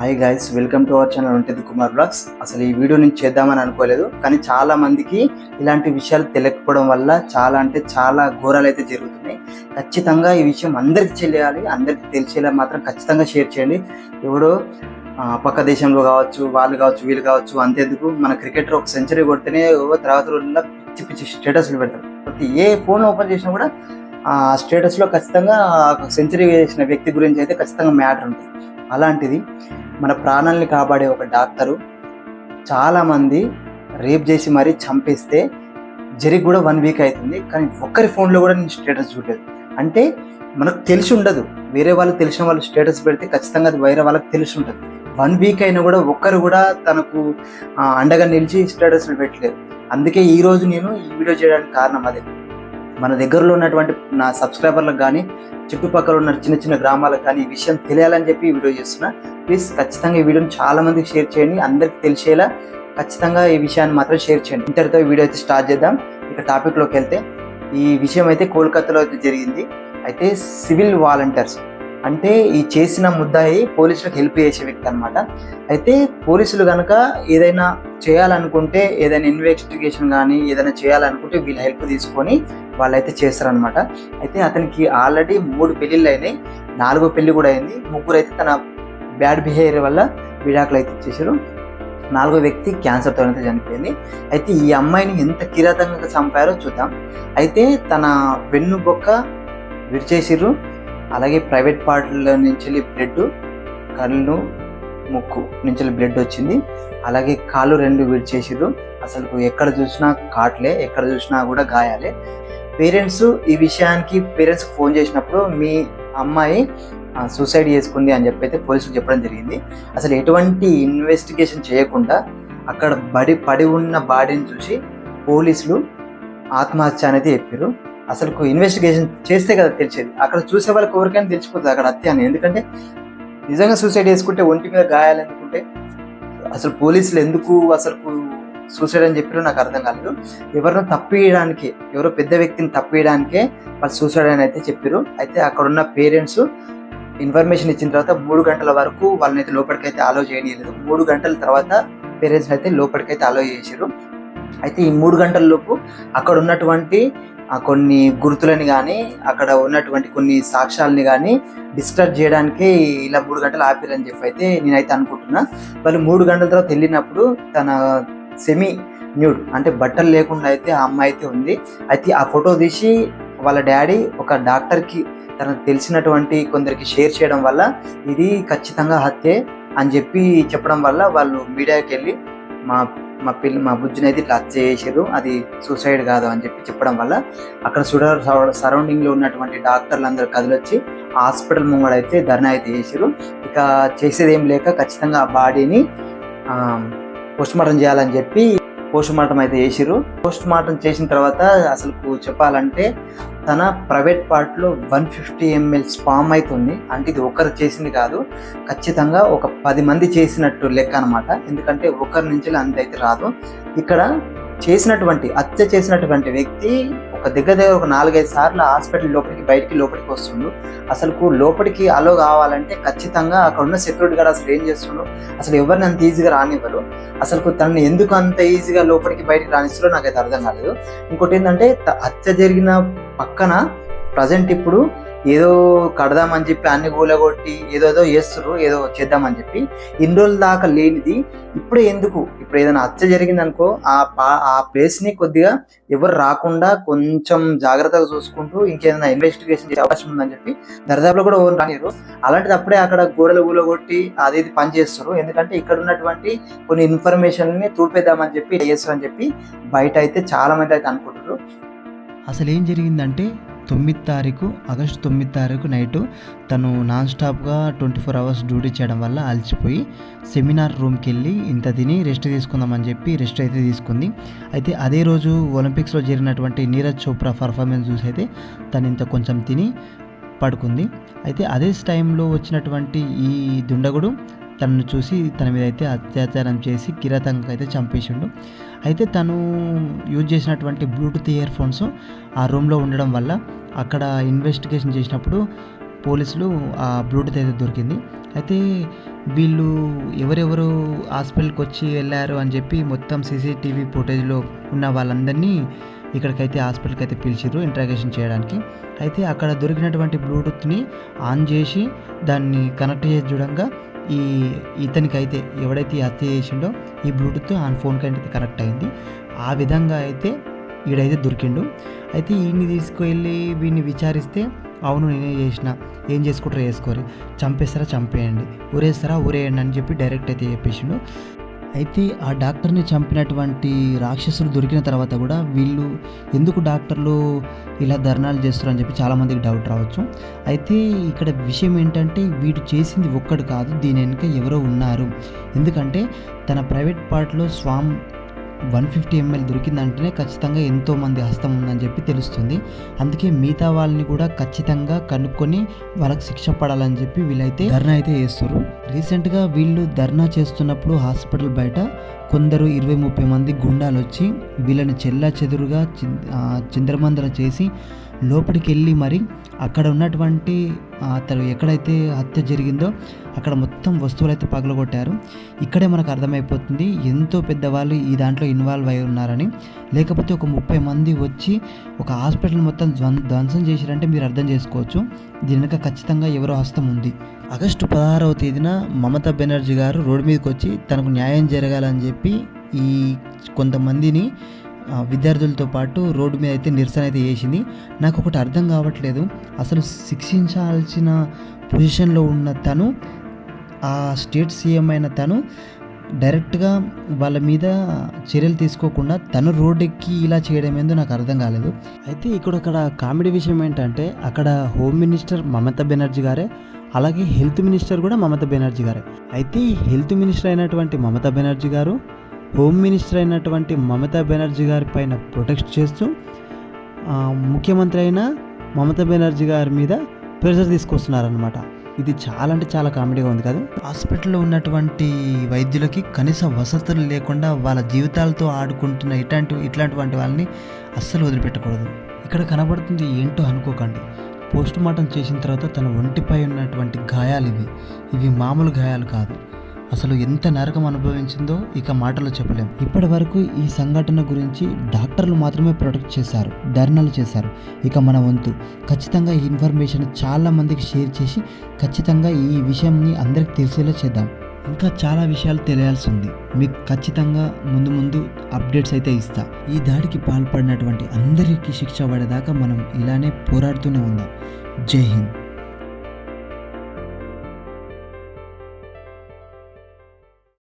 Hi guys welcome to our channel ఉంటుంది Kumar blogs అసలు ఈ వీడియో నేను చేద్దామని అనుకోలేదు కానీ చాలా మందికి ఇలాంటి విషయాలు తెలియకపోవడం వల్ల చాలా అంటే చాలా ఘోరాలు అయితే జరుగుతున్నాయి. ఖచ్చితంగా ఈ విషయం అందరికి తెలియాలి అందరికి తెలిసేలా మాత్రం ఖచ్చితంగా షేర్ చేయండి. ఎవడో పక్క దేశంలో కావచ్చు వాళ్ళు కావచ్చు వీళ్ళు కావచ్చు అంతేందుకు మన క్రికెటర్ ఒక సెంచరీ కొడితేనే తర్వాత రోజుల్లో పిచ్చి పిచ్చి స్టేటస్లు పెడతారు. ప్రతి ఏ ఫోన్ ఓపెన్ చేసినా కూడా ఆ స్టేటస్లో ఖచ్చితంగా సెంచరీ వేసిన వ్యక్తి గురించి అయితే ఖచ్చితంగా మ్యాటర్ ఉంటుంది. అలాంటిది మన ప్రాణాలని కాపాడే ఒక డాక్టరు. చాలామంది రేప్ చేసి మరీ చంపేస్తే జరిగి కూడా వన్ వీక్ అవుతుంది. కానీ ఒక్కరి ఫోన్లో కూడా నేను స్టేటస్ చూడలేదు. అంటే మనకు తెలిసి ఉండదు. వేరే వాళ్ళు తెలిసిన వాళ్ళు స్టేటస్ పెడితే ఖచ్చితంగా అది వేరే వాళ్ళకి తెలిసి ఉంటుంది. వన్ వీక్ అయినా కూడా ఒక్కరు కూడా తనకు ఆ, అండగా నిలిచి స్టేటస్లు పెట్టలేదు. అందుకే ఈ రోజు నేను ఈ వీడియో చేయడానికి కారణం అదే. మన దగ్గరలో ఉన్నటువంటి నా సబ్స్క్రైబర్లకు కానీ చుట్టుపక్కల ఉన్న చిన్న చిన్న గ్రామాలకు కానీ ఈ విషయం తెలియాలని చెప్పి ఈ వీడియో చేస్తున్నా. ప్లీజ్ ఖచ్చితంగా ఈ వీడియోని చాలా మందికి షేర్ చేయండి. అందరికి తెలిసేలా ఖచ్చితంగా ఈ విషయాన్ని మాత్రం షేర్ చేయండి. ఇంతటితో ఈ వీడియో అయితే స్టార్ట్ చేద్దాం. ఇక టాపిక్లోకి వెళ్తే ఈ విషయం అయితే కోల్కతాలో అయితే జరిగింది. అయితే సివిల్ వాలంటీర్స్ అంటే ఈ చేసిన ముద్దాయి పోలీసులకు హెల్ప్ చేసే వ్యక్తి అనమాట అయితే పోలీసులు కనుక ఏదైనా చేయాలనుకుంటే ఏదైనా ఇన్వెస్టిగేషన్ కానీ ఏదైనా చేయాలనుకుంటే వీళ్ళ హెల్ప్ తీసుకొని వాళ్ళైతే చేస్తారనమాట అయితే అతనికి ఆల్రెడీ మూడు పెళ్ళిళ్ళు అయినాయి నాలుగో పెళ్ళి కూడా అయింది. ముగ్గురు అయితే తన బ్యాడ్ బిహేవియర్ వల్ల విడాకులు అయితే ఇచ్చేసారు నాలుగో వ్యక్తి క్యాన్సర్తో అయితే చనిపోయింది. అయితే ఈ అమ్మాయిని ఎంత కిరాతంగా చంపారో చూద్దాం. అయితే తన వెన్ను బొక్క విరిచేసిర్రు అలాగే ప్రైవేట్ పార్ట్ల నుంచి బ్లడ్ కళ్ళు ముక్కు నుంచి బ్లడ్ వచ్చింది. అలాగే కాళ్ళు రెండు విడిచేసిర్రు. అసలు ఎక్కడ చూసినా కాట్లే ఎక్కడ చూసినా కూడా గాయాలే. పేరెంట్స్ ఈ విషయానికి పేరెంట్స్కి ఫోన్ చేసినప్పుడు మీ అమ్మాయి సూసైడ్ చేసుకుంది అని చెప్పి అయితే పోలీసులు చెప్పడం జరిగింది. అసలు ఎటువంటి ఇన్వెస్టిగేషన్ చేయకుండా అక్కడ బడి పడి ఉన్న బాడీని చూసి పోలీసులు ఆత్మహత్య అనేది చెప్పారు అసలు ఇన్వెస్టిగేషన్ చేస్తే కదా తెలిసేది. అక్కడ చూసే వాళ్ళకి ఎవరికైనా తెలిసిపోతుంది అక్కడ హత్య అని. ఎందుకంటే నిజంగా సూసైడ్ చేసుకుంటే ఒంటి మీద గాయాలు ఎందుకుంటే అసలు పోలీసులు ఎందుకు అసలు సూసైడ్ అని చెప్పారో నాకు అర్థం కాలేదు. ఎవరినో తప్పియడానికి ఎవరో పెద్ద వ్యక్తిని తప్పియడానికే వాళ్ళు సూసైడ్ అని అయితే చెప్పారు అయితే అక్కడ ఉన్న పేరెంట్స్ ఇన్ఫర్మేషన్ ఇచ్చిన తర్వాత మూడు గంటల వరకు వాళ్ళని అయితే లోపలికైతే అలో చేయలేదు మూడు గంటల తర్వాత పేరెంట్స్ అయితే లోపలికైతే అలో చేశారు అయితే ఈ మూడు గంటల లోపు అక్కడ ఉన్నటువంటి కొన్ని గుర్తులని కానీ అక్కడ ఉన్నటువంటి కొన్ని సాక్ష్యాలని కానీ డిస్టర్బ్ చేయడానికి ఇలా మూడు గంటలు ఆపారని చెప్పి అయితే నేనైతే అనుకుంటున్నా. వాళ్ళు మూడు గంటల తర్వాత వెళ్ళినప్పుడు తన సెమీ న్యూడ్ అంటే బట్టలు లేకుండా అయితే ఆ అమ్మాయి అయితే ఉంది. అయితే ఆ ఫోటో తీసి వాళ్ళ డాడీ ఒక డాక్టర్కి తనకు తెలిసినటువంటి కొందరికి షేర్ చేయడం వల్ల ఇది ఖచ్చితంగా హత్యే అని చెప్పి చెప్పడం వల్ల వాళ్ళు మీడియాకి వెళ్ళి మా మా పిల్ల మా బుజ్జిని అయితే ఇట్లా హత్య చేసారు. అది సూసైడ్ కాదు అని చెప్పి చెప్పడం వల్ల అక్కడ సుడర్ సరౌండింగ్లో ఉన్నటువంటి డాక్టర్లు అందరూ కదిలొచ్చి హాస్పిటల్ ముంగడైతే ధర్నా అయితే చేసారు. ఇక చేసేది ఏం లేక ఖచ్చితంగా ఆ బాడీని పోస్ట్ మార్టం చేయాలని చెప్పి పోస్ట్ మార్టం అయితే చేసిరు పోస్ట్ మార్టం చేసిన తర్వాత అసలు చెప్పాలంటే తన ప్రైవేట్ పార్ట్లో వన్ ఫిఫ్టీ ఎంఎల్ స్పామ్ అవుతుంది అంటే ఇది ఒకరు చేసింది కాదు ఖచ్చితంగా ఒక పది మంది చేసినట్టు లెక్క అనమాట ఎందుకంటే ఒకరి నుంచి అంత అయితే రాదు. ఇక్కడ చేసినటువంటి హత్య చేసినటువంటి వ్యక్తి ఒక దగ్గర దగ్గర ఒక నాలుగైదు సార్లు హాస్పిటల్ లోపలికి బయటికి లోపలికి వస్తుండు. అసలు లోపలికి అలో కావాలంటే ఖచ్చితంగా అక్కడ ఉన్న సెక్యూరిటీ గార్డ్ అసలు ఏం చేస్తుండు? అసలు ఎవరిని అంత ఈజీగా రానివ్వరు. అసలు తనని ఎందుకు అంత ఈజీగా లోపలికి బయటికి రానిస్తారో నాకైతే అర్థం కాలేదు. ఇంకోటి ఏంటంటే త- హత్య జరిగిన పక్కన ప్రజెంట్ ఇప్పుడు ఏదో కడదామని చెప్పి అన్ని కూలగొట్టి ఏదోదో చేస్తున్నారు ఏదో చేద్దామని చెప్పి ఇన్ని రోజుల దాకా లేనిది. ఇప్పుడే ఎందుకు? ఇప్పుడు ఏదైనా హత్య జరిగిందనుకో ఆ పా- ఆ ప్లేస్ని కొద్దిగా ఎవరు రాకుండా కొంచెం జాగ్రత్తగా చూసుకుంటూ ఇంకేదైనా ఇన్వెస్టిగేషన్ చేసే అవకాశం ఉందని చెప్పి దరిదాపులో కూడా ఎవరు రానిరు అలాంటిది అప్పుడే అక్కడ గోడలు కూలగొట్టి అది ఇది పని చేస్తారు ఎందుకంటే ఇక్కడ ఉన్నటువంటి కొన్ని ఇన్ఫర్మేషన్ని తూర్పేద్దామని చెప్పి చేస్తారని చెప్పి బయట అయితే చాలా మంది అయితే అనుకుంటారు అసలు ఏం జరిగిందంటే తొమ్మిది తారీఖు ఆగస్టు తొమ్మిది తారీఖు నైటు తను నాన్ స్టాప్గా ట్వంటీ ఫోర్ అవర్స్ డ్యూటీ చేయడం వల్ల అలసిపోయి సెమినార్ రూమ్కి వెళ్ళి ఇంత తిని రెస్ట్ తీసుకుందామని చెప్పి రెస్ట్ అయితే తీసుకుంది. అయితే అదే రోజు ఒలింపిక్స్లో జరిగినటువంటి నీరజ్ చోప్రా పర్ఫార్మెన్స్ చూసి అయితే తను ఇంత కొంచెం తిని పడుకుంది. అయితే అదే టైంలో వచ్చినటువంటి ఈ దుండగుడు తనను చూసి తన మీద అయితే అత్యాచారం చేసి కిరాతంగా అయితే చంపేసిండు. అయితే తను యూజ్ చేసినటువంటి బ్లూటూత్ ఇయర్ ఫోన్స్ ఆ రూమ్లో ఉండడం వల్ల అక్కడ ఇన్వెస్టిగేషన్ చేసినప్పుడు పోలీసులు ఆ బ్లూటూత్ అయితే దొరికింది. అయితే వీళ్ళు ఎవరెవరు హాస్పిటల్కి వచ్చి వెళ్ళారు అని చెప్పి మొత్తం సీసీటీవీ ఫుటేజ్లో ఉన్న వాళ్ళందరినీ ఇక్కడికైతే హాస్పిటల్కి అయితే పిలిచిర్రు ఇంట్రాగేషన్ చేయడానికి. అయితే అక్కడ దొరికినటువంటి బ్లూటూత్ని ఆన్ చేసి దాన్ని కనెక్ట్ చేసి చూడంగా ఈ ఇతనికి అయితే ఎవడైతే హత్య చేసిండో ఈ బ్లూటూత్ ఆ ఫోన్కి అయితే కనెక్ట్ అయింది. ఆ విధంగా అయితే ఈడైతే దొరికిండు. అయితే ఈయన్ని తీసుకువెళ్ళి వీడిని విచారిస్తే అవును నేనే చేసిన. ఏం చేసుకుంటారో చేసుకోరు చంపేస్తారా చంపేయండి. ఊరేస్తారా ఊరేయండి అని చెప్పి డైరెక్ట్ అయితే చెప్పేసిండు. అయితే ఆ డాక్టర్ని చంపినటువంటి రాక్షసులు దొరికిన తర్వాత కూడా వీళ్ళు ఎందుకు డాక్టర్లు ఇలా ధర్నాలు చేస్తారు అని చెప్పి చాలామందికి డౌట్ రావచ్చు. అయితే ఇక్కడ విషయం ఏంటంటే వీడు చేసింది ఒక్కడు కాదు దీని వెనుక ఎవరో ఉన్నారు. ఎందుకంటే తన ప్రైవేట్ పార్ట్లో స్వామి వన్ ఫిఫ్టీ ఎంఎల్ దొరికిందంటేనే ఖచ్చితంగా ఎంతోమంది హస్తం ఉందని చెప్పి తెలుస్తుంది. అందుకే మిగతా వాళ్ళని కూడా ఖచ్చితంగా కనుక్కొని వాళ్ళకి శిక్ష పడాలని చెప్పి వీళ్ళైతే ధర్నా అయితే చేస్తారు. రీసెంట్గా వీళ్ళు ధర్నా చేస్తున్నప్పుడు హాస్పిటల్ బయట కొందరు ఇరవై ముప్పై మంది గుండాలు వచ్చి వీళ్ళని చెల్లా చెదురుగా చిన్- చేసి లోపలికి వెళ్ళి మరి అక్కడ ఉన్నటువంటి అతను ఎక్కడైతే హత్య జరిగిందో అక్కడ మొత్తం వస్తువులు అయితే పగలగొట్టారు. ఇక్కడే మనకు అర్థమైపోతుంది ఎంతో పెద్దవాళ్ళు ఈ దాంట్లో ఇన్వాల్వ్ అయి ఉన్నారని. లేకపోతే ఒక ముప్పై మంది వచ్చి ఒక హాస్పిటల్ మొత్తం ధ్వం- ధ్వంసం చేశారంటే మీరు అర్థం చేసుకోవచ్చు. దీనిక ఖచ్చితంగా ఎవరో హస్తం ఉంది. ఆగస్టు పదహారవ తేదీన మమతా బెనర్జీ గారు రోడ్డు మీదకి వచ్చి తనకు న్యాయం జరగాలని చెప్పి ఈ కొంతమందిని విద్యార్థులతో పాటు రోడ్డు మీద అయితే నిరసన అయితే చేసింది. నాకు ఒకటి అర్థం కావట్లేదు. అసలు శిక్షించాల్సిన పొజిషన్లో ఉన్న తను ఆ స్టేట్ సీఎం అయిన తను డైరెక్ట్గా వాళ్ళ మీద చర్యలు తీసుకోకుండా తను రోడ్డెక్కి ఇలా చేయడం ఏందో నాకు అర్థం కాలేదు. అయితే ఇక్కడ అక్కడ కామెడీ విషయం ఏంటంటే అక్కడ హోమ్ మినిస్టర్ మమతా బెనర్జీ గారే అలాగే హెల్త్ మినిస్టర్ కూడా మమతా బెనర్జీ గారే. అయితే ఈ హెల్త్ మినిస్టర్ అయినటువంటి మమతా బెనర్జీ గారు హోమ్ మినిస్టర్ అయినటువంటి మమతా బెనర్జీ గారి పైన ప్రొటెక్ట్ చేస్తూ ముఖ్యమంత్రి అయిన మమతా బెనర్జీ గారి మీద ప్రెషర్ తీసుకొస్తున్నారనమాట ఇది చాలా అంటే చాలా కామెడీగా ఉంది కాదు? హాస్పిటల్లో ఉన్నటువంటి వైద్యులకి కనీస వసతులు లేకుండా వాళ్ళ జీవితాలతో ఆడుకుంటున్న ఇట్లాంటి ఇట్లాంటివంటి వాళ్ళని అస్సలు వదిలిపెట్టకూడదు. ఇక్కడ కనబడుతుంది ఏంటో అనుకోకండి. పోస్ట్ మార్టం చేసిన తర్వాత తన ఒంటిపై ఉన్నటువంటి గాయాలు ఇవి. ఇవి మామూలు గాయాలు కాదు. అసలు ఎంత నరకం అనుభవించిందో ఇక మాటలు చెప్పలేం. ఇప్పటి వరకు ఈ సంఘటన గురించి డాక్టర్లు మాత్రమే ప్రొటెక్ట్ చేశారు ధర్నాలు చేశారు. ఇక మన వంతు. ఖచ్చితంగా ఈ ఇన్ఫర్మేషన్ చాలా మందికి షేర్ చేసి ఖచ్చితంగా ఈ విషయంని అందరికి తెలిసేలా చేద్దాం. ఇంకా చాలా విషయాలు తెలియాల్సి ఉంది. మీకు ఖచ్చితంగా ముందు ముందు అప్డేట్స్ అయితే ఇస్తా. ఈ దాడికి పాల్పడినటువంటి అందరికీ శిక్ష పడేదాకా మనం ఇలానే పోరాడుతూనే ఉందాం. జై హింద్.